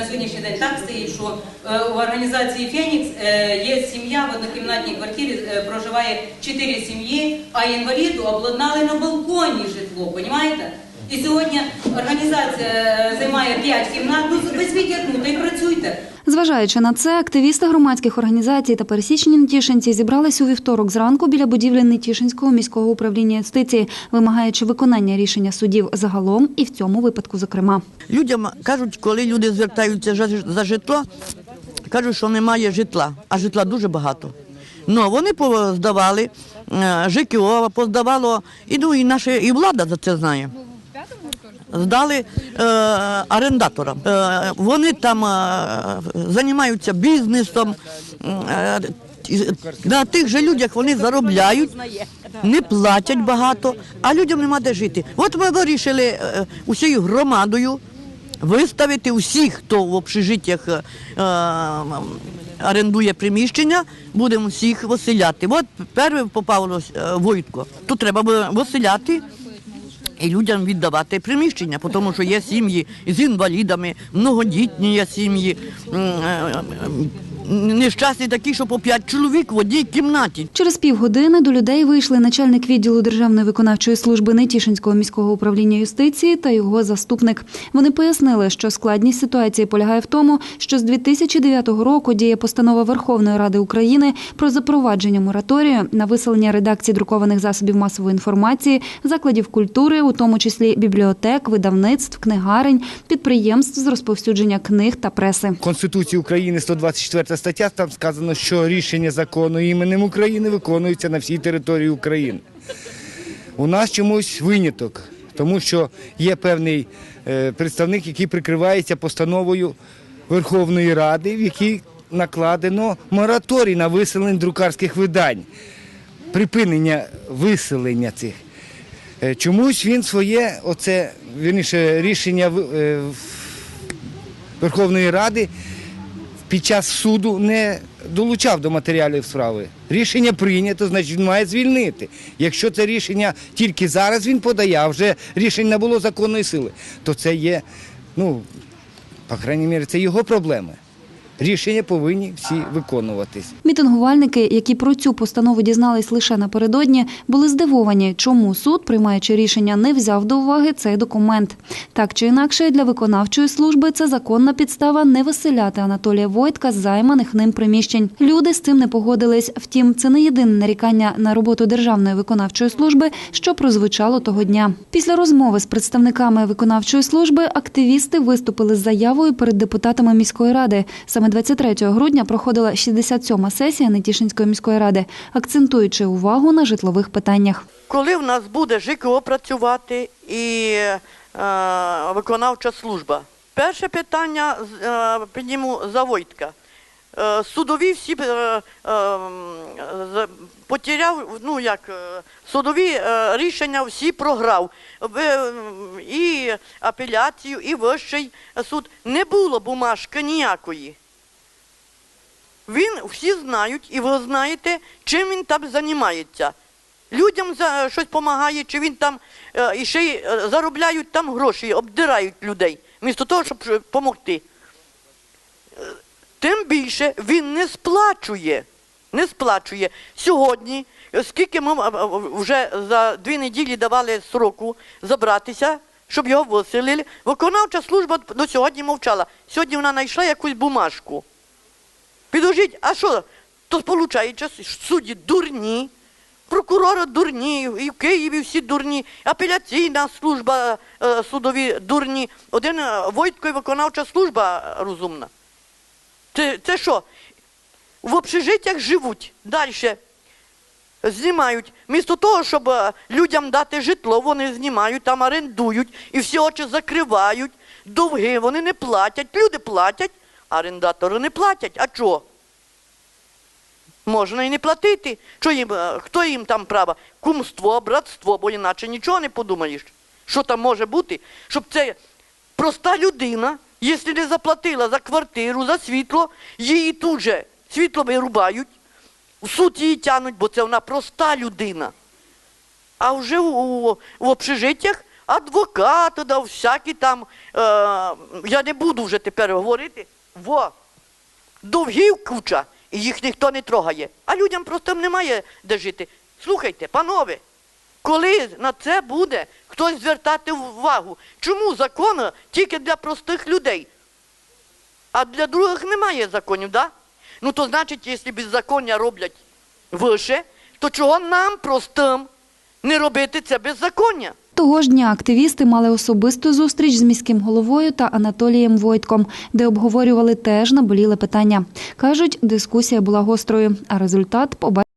на сьогоднішній день так стоїть, що е, у організації Фенікс е, є сім'я в однокімнатній квартирі, е, проживає чотири сім'ї, а інваліду обладнали на балконі житло, понімаєте? І сьогодні організація е, займає 5 кімнат, ну візьміть одну та й працюйте. Зважаючи на це, активісти громадських організацій та пересічні нетішинці зібрались у вівторок зранку біля будівлі Нетішинського міського управління юстиції, вимагаючи виконання рішення судів загалом і в цьому випадку, зокрема. Людям кажуть, коли люди звертаються за- за житло, кажуть, що немає житла, а житла дуже багато. Ну, вони поздавали, е, ЖКО поздавало, і, ну, і наша і влада за це знає. Здали е, орендаторам. Е, вони там е, займаються бізнесом. Е, на тих же людях вони заробляють, не платять багато, а людям нема де жити. От ми вирішили е, усією громадою виставити усіх, хто в общежиттях е, орендує приміщення, будемо всіх виселяти. От перший попав е, Войтко. Тут треба виселяти і людям віддавати приміщення, тому що є сім'ї з інвалідами, многодітні є сім'ї, е, е, нещасні такі, що по п'ять чоловік в одній кімнаті. Через півгодини до людей вийшли начальник відділу Державної виконавчої служби Нетішинського міського управління юстиції та його заступник. Вони пояснили, що складність ситуації полягає в тому, що з 2009 року діє постанова Верховної Ради України про запровадження мораторію на виселення редакцій друкованих засобів масової інформації, закладів культури, у тому числі бібліотек, видавництв, книгарень, підприємств з розповсюдження книг та преси. Конституції України 124 стаття, там сказано, що рішення закону іменем України виконуються на всій території України. У нас чомусь виняток, тому що є певний е, представник, який прикривається постановою Верховної Ради, в якій накладено мораторій на виселення друкарських видань, припинення виселення цих. Е, Чомусь він своє, оце вірніше, рішення е, Верховної Ради під час суду не долучав до матеріалів справи. Рішення прийнято, значить він має звільнити. Якщо це рішення тільки зараз він подає, а вже рішення не було законної сили, то це є, ну, по крайній мірі, це його проблеми. Рішення повинні всі виконуватись. Мітингувальники, які про цю постанову дізнались лише напередодні, були здивовані, чому суд, приймаючи рішення, не взяв до уваги цей документ. Так чи інакше, для виконавчої служби це законна підстава не виселяти Анатолія Войтка з займаних ним приміщень. Люди з цим не погодились. Втім, це не єдине нарікання на роботу державної виконавчої служби, що прозвучало того дня. Після розмови з представниками виконавчої служби активісти виступили з заявою перед депутатами міської ради. Саме 23 грудня проходила 67-ма сесія Нетішинської міської ради, акцентуючи увагу на житлових питаннях. Коли в нас буде ЖКО працювати і е, виконавча служба? Перше питання е, підніму за Войтка. Е, судові всі е, е, потеряв, ну як, е, судові е, рішення всі програв. Е, і апеляцію, і вищий суд. Не було бумажки ніякої. Він всі знають, і ви знаєте, чим він там займається. Людям за щось допомагає, чи він там е, і ще й е, заробляють там гроші, обдирають людей, вмісто того, щоб допомогти. Тим більше він не сплачує. Не сплачує. Сьогодні, е, скільки ми е, е, вже за дві неділі давали сроку забратися, щоб його виселили, виконавча служба до сьогодні мовчала. Сьогодні вона знайшла якусь бумажку. Підождіть, а що? То виходить, судді дурні, прокурори дурні, і в Києві всі дурні, апеляційна служба е, судові дурні. Один е, Войтко і виконавча служба розумна. Це, це що? В общежиттях живуть далі. Знімають. Місто того, щоб е, людям дати житло, вони знімають, там орендують і всі очі закривають, довги вони не платять, люди платять, орендатори не платять. А чого? Можна і не платити. Що їм, е, хто їм там право? Кумство, братство, бо іначе нічого не подумаєш. Що там може бути? Щоб це проста людина, якщо не заплатила за квартиру, за світло, її тут же світло вирубають, в суд її тянуть, бо це вона проста людина. А вже у, у, в общежиттях адвокати, да, всякі там, е, я не буду вже тепер говорити, во, довгів куча, і їх ніхто не трогає. А людям просто немає де жити. Слухайте, панове, коли на це буде хтось звертати увагу? Чому закон тільки для простих людей? А для других немає законів, да? Ну то значить, якщо беззаконня роблять вище, то чого нам простим не робити це беззаконня? Того ж дня активісти мали особисту зустріч з міським головою та Анатолієм Войтком, де обговорювали теж наболіле питання. Кажуть, дискусія була гострою, а результат побачили.